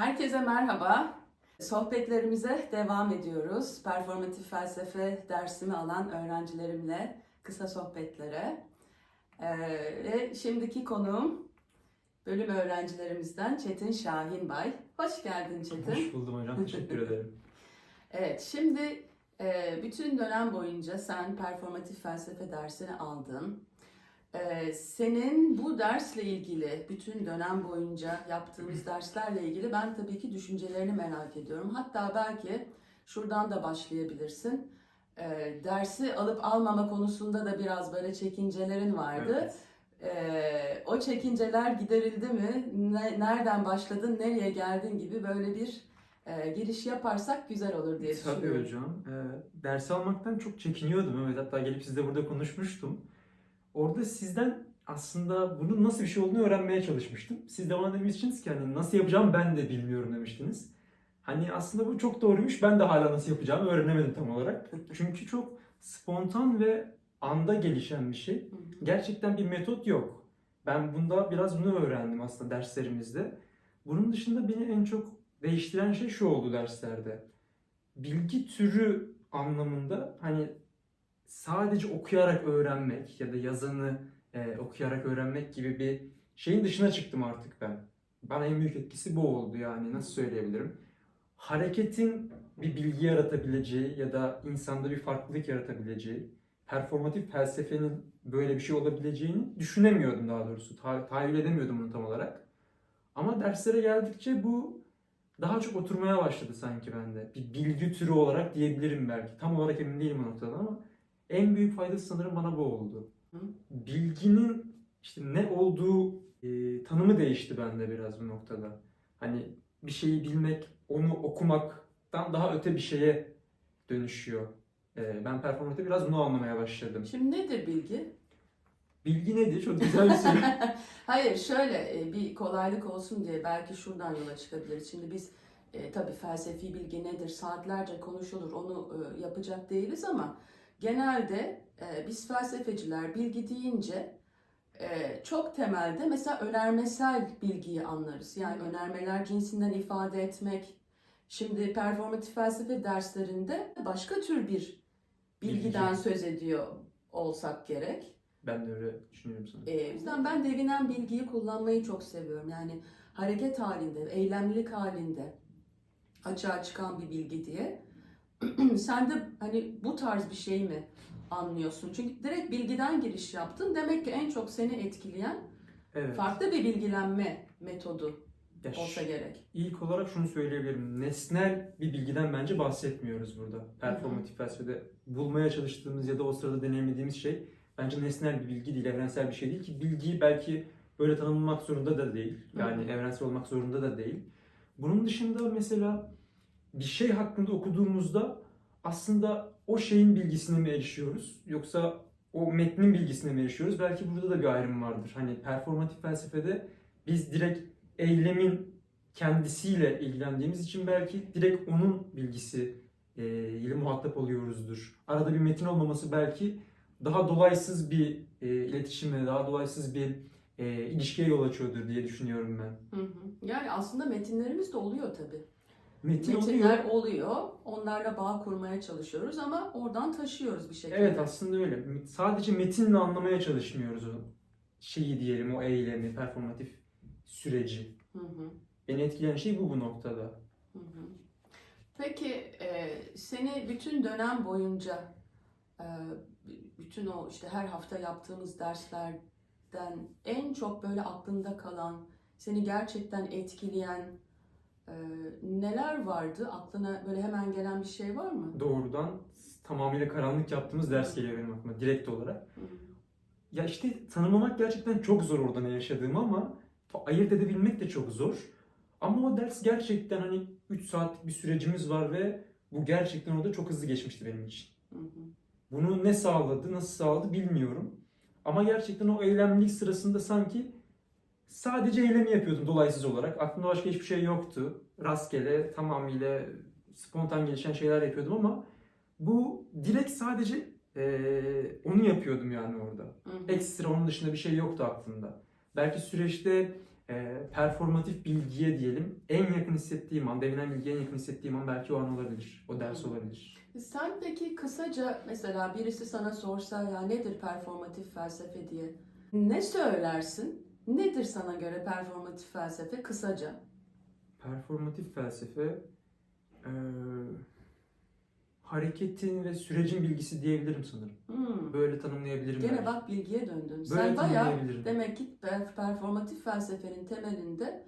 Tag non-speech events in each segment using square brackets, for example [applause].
Herkese merhaba. Sohbetlerimize devam ediyoruz. Performatif felsefe dersimi alan öğrencilerimle kısa sohbetlere. Ee, ve şimdiki konuğum bölüm öğrencilerimizden Çetin Şahinbay. Hoş geldin Çetin. Hoş buldum hocam. Teşekkür [laughs] ederim. Evet, şimdi e, bütün dönem boyunca sen performatif felsefe dersini aldın. E, senin bu dersle ilgili, bütün dönem boyunca yaptığımız derslerle ilgili ben tabii ki düşüncelerini merak ediyorum. Hatta belki şuradan da başlayabilirsin. E, dersi alıp almama konusunda da biraz böyle çekincelerin vardı. Evet. E, o çekinceler giderildi mi? Ne- nereden başladın, nereye geldin gibi böyle bir e, giriş yaparsak güzel olur diye Tabii düşünüyorum. hocam. Ee, ders almaktan çok çekiniyordum. Evet, hatta gelip sizle burada konuşmuştum. Orada sizden aslında bunun nasıl bir şey olduğunu öğrenmeye çalışmıştım. Siz de bana demiştiniz ki hani nasıl yapacağım ben de bilmiyorum demiştiniz. Hani aslında bu çok doğruymuş. Ben de hala nasıl yapacağımı öğrenemedim tam olarak. Çünkü çok spontan ve anda gelişen bir şey. Gerçekten bir metot yok. Ben bunda biraz bunu öğrendim aslında derslerimizde. Bunun dışında beni en çok değiştiren şey şu oldu derslerde. Bilgi türü anlamında hani sadece okuyarak öğrenmek ya da yazanı e, okuyarak öğrenmek gibi bir şeyin dışına çıktım artık ben. Bana en büyük etkisi bu oldu yani nasıl söyleyebilirim? Hareketin bir bilgi yaratabileceği ya da insanda bir farklılık yaratabileceği, performatif felsefenin böyle bir şey olabileceğini düşünemiyordum daha doğrusu. Ta- tahayyül edemiyordum bunu tam olarak. Ama derslere geldikçe bu daha çok oturmaya başladı sanki bende. Bir bilgi türü olarak diyebilirim belki. Tam olarak emin değilim o noktada ama en büyük faydası sanırım bana bu oldu. Hı. Bilginin işte ne olduğu e, tanımı değişti bende biraz bu noktada. Hani bir şeyi bilmek, onu okumaktan daha öte bir şeye dönüşüyor. E, ben performatifte biraz bunu anlamaya başladım. Şimdi nedir bilgi? Bilgi nedir? Çok güzel bir soru. [laughs] Hayır şöyle e, bir kolaylık olsun diye belki şuradan yola çıkabiliriz. Şimdi biz e, tabii felsefi bilgi nedir saatlerce konuşulur onu e, yapacak değiliz ama genelde e, biz felsefeciler bilgi deyince e, çok temelde mesela önermesel bilgiyi anlarız. Yani önermeler cinsinden ifade etmek. Şimdi performatif felsefe derslerinde başka tür bir bilgiden Bilgi. söz ediyor olsak gerek. ben de öyle düşünüyorum sanırım. Ee, o yüzden ben devinen bilgiyi kullanmayı çok seviyorum. Yani hareket halinde, eylemlilik halinde açığa çıkan bir bilgi diye. [clears throat] Sen de hani bu tarz bir şey mi anlıyorsun? Çünkü direkt bilgiden giriş yaptın. Demek ki en çok seni etkileyen Evet. farklı bir bilgilenme metodu Ya olsa gerek. İlk olarak şunu söyleyebilirim. Nesnel bir bilgiden bence bahsetmiyoruz burada. Performatif felsefede bulmaya çalıştığımız ya da o sırada deneyimlediğimiz şey bence nesnel bir bilgi değil, evrensel bir şey değil ki bilgiyi belki böyle tanımlamak zorunda da değil. Yani Hı hı. evrensel olmak zorunda da değil. Bunun dışında mesela bir şey hakkında okuduğumuzda aslında o şeyin bilgisine mi erişiyoruz yoksa o metnin bilgisine mi erişiyoruz? Belki burada da bir ayrım vardır. Hani performatif felsefede biz direkt eylemin kendisiyle ilgilendiğimiz için belki direkt onun bilgisi e, ile muhatap oluyoruzdur. Arada bir metin olmaması belki daha dolaysız bir e, iletişime, daha dolaysız bir e, ilişkiye yol açıyordur diye düşünüyorum ben. Hı hı. Yani aslında metinlerimiz de oluyor tabii. Metin Metinler oluyor. oluyor. Onlarla bağ kurmaya çalışıyoruz ama oradan taşıyoruz bir şekilde. Evet aslında öyle. Sadece metinle anlamaya çalışmıyoruz o şeyi diyelim, o eylemi, performatif süreci. Hı hı. Beni etkileyen şey bu bu noktada. Hı hı. Peki e, seni bütün dönem boyunca e, bütün o işte her hafta yaptığımız derslerden en çok böyle aklında kalan, seni gerçekten etkileyen e, neler vardı? Aklına böyle hemen gelen bir şey var mı? Doğrudan tamamıyla karanlık yaptığımız ders geliyor benim aklıma direkt olarak. Hı. Ya işte tanımlamak gerçekten çok zor orada ne yaşadığımı ama ayırt edebilmek de çok zor. Ama o ders gerçekten hani 3 saatlik bir sürecimiz var ve bu gerçekten orada çok hızlı geçmişti benim için. Hı hı. Bunu ne sağladı, nasıl sağladı bilmiyorum. Ama gerçekten o eylemlilik sırasında sanki sadece eylemi yapıyordum dolaysız olarak. Aklımda başka hiçbir şey yoktu. Rastgele, tamamıyla spontan gelişen şeyler yapıyordum ama bu direkt sadece eee, onu yapıyordum yani orada. Hı hı. Ekstra onun dışında bir şey yoktu aklımda. Belki süreçte e, performatif bilgiye diyelim en yakın hissettiğim an, devinen bilgiye en yakın hissettiğim an belki o an olabilir. O ders olabilir. Sen peki kısaca mesela birisi sana sorsa ya nedir performatif felsefe diye ne söylersin? Nedir sana göre performatif felsefe kısaca? Performatif felsefe e, hareketin ve sürecin bilgisi diyebilirim sanırım. Hmm. Böyle tanımlayabilirim. Gene belki. bak bilgiye döndün. Böyle Sen bayağı demek ki per- performatif felsefenin temelinde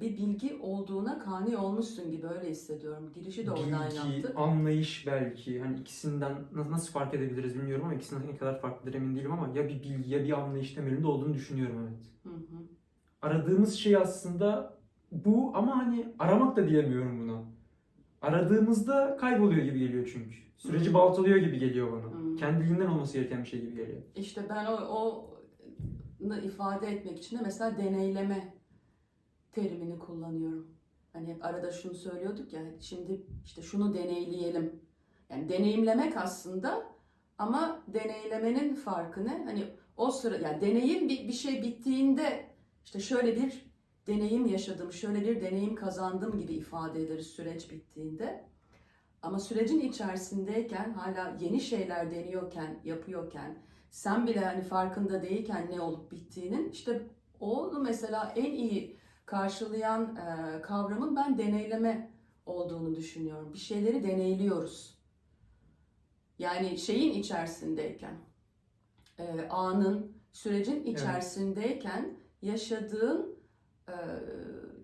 bir bilgi olduğuna kani olmuşsun gibi öyle hissediyorum. Girişi de oradan bilgi, yaptık. anlayış belki. Hani ikisinden na- nasıl fark edebiliriz bilmiyorum ama ikisinden ne kadar farklıdır emin değilim ama ya bir bilgi ya bir anlayış temelinde olduğunu düşünüyorum evet. Hı hı. Aradığımız şey aslında bu ama hani aramak da diyemiyorum buna. Aradığımızda kayboluyor gibi geliyor çünkü. Süreci Hı. baltalıyor gibi geliyor bana. Hı. Kendiliğinden olması gereken bir şey gibi geliyor. İşte ben o, o ifade etmek için de mesela deneyleme terimini kullanıyorum. Hani hep arada şunu söylüyorduk ya şimdi işte şunu deneyleyelim. Yani deneyimlemek aslında ama deneylemenin farkı ne? Hani o sıra yani deneyim bir, bir şey bittiğinde işte şöyle bir deneyim yaşadım, şöyle bir deneyim kazandım gibi ifade ederiz süreç bittiğinde. Ama sürecin içerisindeyken hala yeni şeyler deniyorken, yapıyorken, sen bile hani farkında değilken ne olup bittiğinin işte onu mesela en iyi karşılayan e, kavramın ben deneyleme olduğunu düşünüyorum. Bir şeyleri deneyliyoruz. Yani şeyin içerisindeyken, e, anın, sürecin içerisindeyken yaşadığın e,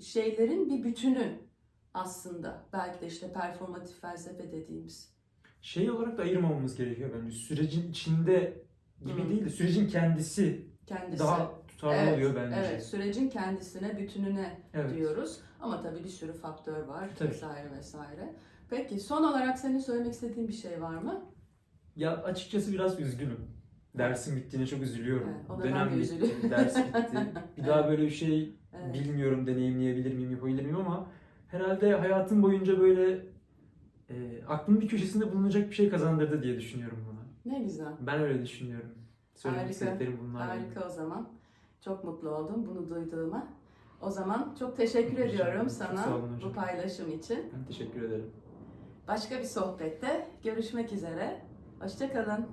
şeylerin bir bütünü aslında. Belki de işte performatif felsefe dediğimiz. Şey olarak da ayırmamamız gerekiyor bence. Sürecin içinde gibi Hı. değil de sürecin kendisi Kendisi. daha tutarlı Evet, oluyor bence. Evet, sürecin kendisine, bütününe Evet. diyoruz. Ama tabii bir sürü faktör var Tabii. vesaire vesaire. Peki son olarak senin söylemek istediğin bir şey var mı? Ya açıkçası biraz üzgünüm. Dersin bittiğine çok üzülüyorum. Evet, o da Dönem ben de bitti, ders bitti. [laughs] Bir daha böyle bir şey Evet. bilmiyorum deneyimleyebilir miyim, yapabilir miyim ama herhalde hayatım boyunca böyle e, aklımın bir köşesinde bulunacak bir şey kazandırdı diye düşünüyorum buna. Ne güzel. Ben öyle düşünüyorum. Söylemek istediklerim bunlar. Harika o zaman. Çok mutlu oldum bunu duyduğuma. O zaman çok teşekkür Rica ediyorum sana bu paylaşım için. Ben teşekkür ederim. Başka bir sohbette görüşmek üzere. Hoşçakalın.